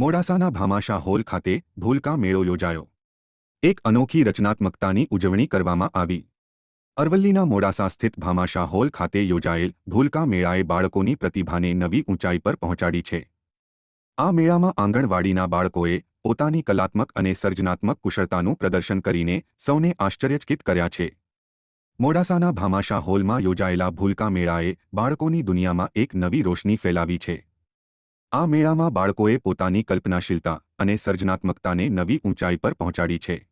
મોડાસાના ભામાશા hall ખાતે ભૂલકા મેળો યોજાયો. એક અનોખી રચનાત્મકતાની ઉજવણી કરવામાં આવી. અરવલ્લીના મોડાસા સ્થિત ભામાશા હોલ ખાતે યોજાયેલ ભૂલકા મેળાએ બાળકોની પ્રતિભાને નવી ઊંચાઈ પર પહોંચાડી છે. આ મેળામાં આંગણવાડીના બાળકોએ પોતાની કલાત્મક અને સર્જનાત્મક કુશળતાનું પ્રદર્શન કરીને સૌને આશ્ચર્યચકિત કર્યા છે. મોડાસાના ભામાશા હોલમાં યોજાયેલા ભૂલકા મેળાએ બાળકોની દુનિયામાં એક નવી રોશની ફેલાવી છે. આ મેળામાં બાળકોએ પોતાની કલ્પનાશીલતા અને સર્જનાત્મકતાને નવી ઊંચાઈ પર પહોંચાડી છે.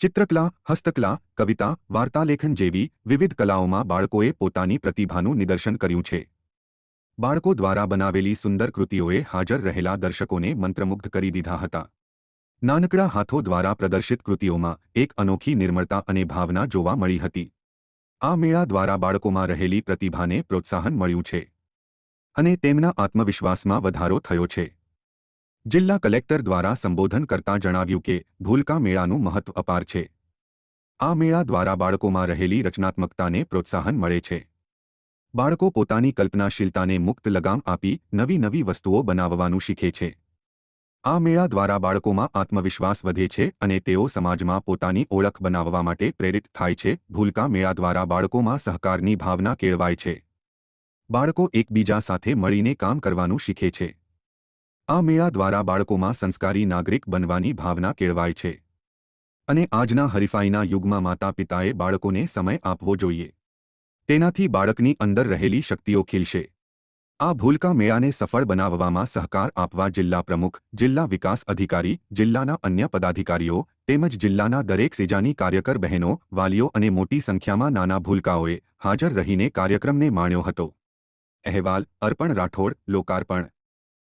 ચિત્રકલા, હસ્તકલા, કવિતા, વાર્તાલેખન જેવી વિવિધ કલાઓમાં બાળકોએ પોતાની પ્રતિભાનું નિદર્શન કર્યું છે. બાળકો દ્વારા બનાવેલી સુંદર કૃતિઓએ હાજર રહેલા દર્શકોને મંત્રમુગ્ધ કરી દીધા હતા. નાનકડા હાથો દ્વારા પ્રદર્શિત કૃતિઓમાં એક અનોખી નિર્મળતા અને ભાવના જોવા મળી હતી. આ મેળા દ્વારા બાળકોમાં રહેલી પ્રતિભાને પ્રોત્સાહન મળ્યું છે. અને તેમના આત્મવિશ્વાસમાં વધારો થયો છે. જિલ્લા કલેક્ટર દ્વારા સંબોધન કરતા જણાવ્યું કે, ભૂલકા મેળાનું મહત્વ અપાર છે. આ મેળા દ્વારા બાળકોમાં રહેલી રચનાત્મકતાને પ્રોત્સાહન મળે છે. બાળકો પોતાની કલ્પનાશીલતાને મુક્ત લગામ આપી નવી નવી વસ્તુઓ બનાવવાનું શીખે છે. આ મેળા દ્વારા બાળકોમાં આત્મવિશ્વાસ વધે છે અને તેઓ સમાજમાં પોતાની ઓળખ બનાવવા માટે પ્રેરિત થાય છે. ભૂલકા મેળા દ્વારા બાળકોમાં સહકારની ભાવના કેળવાય છે. બાળકો એકબીજા સાથે મળીને કામ કરવાનું શીખે છે. આ મેળા દ્વારા બાળકોમાં સંસ્કારી નાગરિક બનવાની ભાવના કેળવાય છે. અને આજના હરીફાઈના યુગમાં માતા પિતાએ બાળકોને સમય આપવો જોઈએ. તેનાથી બાળકની અંદર રહેલી શક્તિઓ ખીલશે. આ ભૂલકા મેળાને સફળ બનાવવામાં સહકાર આપવા જિલ્લા પ્રમુખ, જિલ્લા વિકાસ અધિકારી, જિલ્લાના અન્ય પદાધિકારીઓ તેમજ જિલ્લાના દરેક સેજાની કાર્યકર બહેનો, વાલીઓ અને મોટી સંખ્યામાં નાના ભૂલકાઓએ હાજર રહીને કાર્યક્રમને માણ્યો હતો. અહેવાલ અર્પણ રાઠોડ લોકાર્પણ.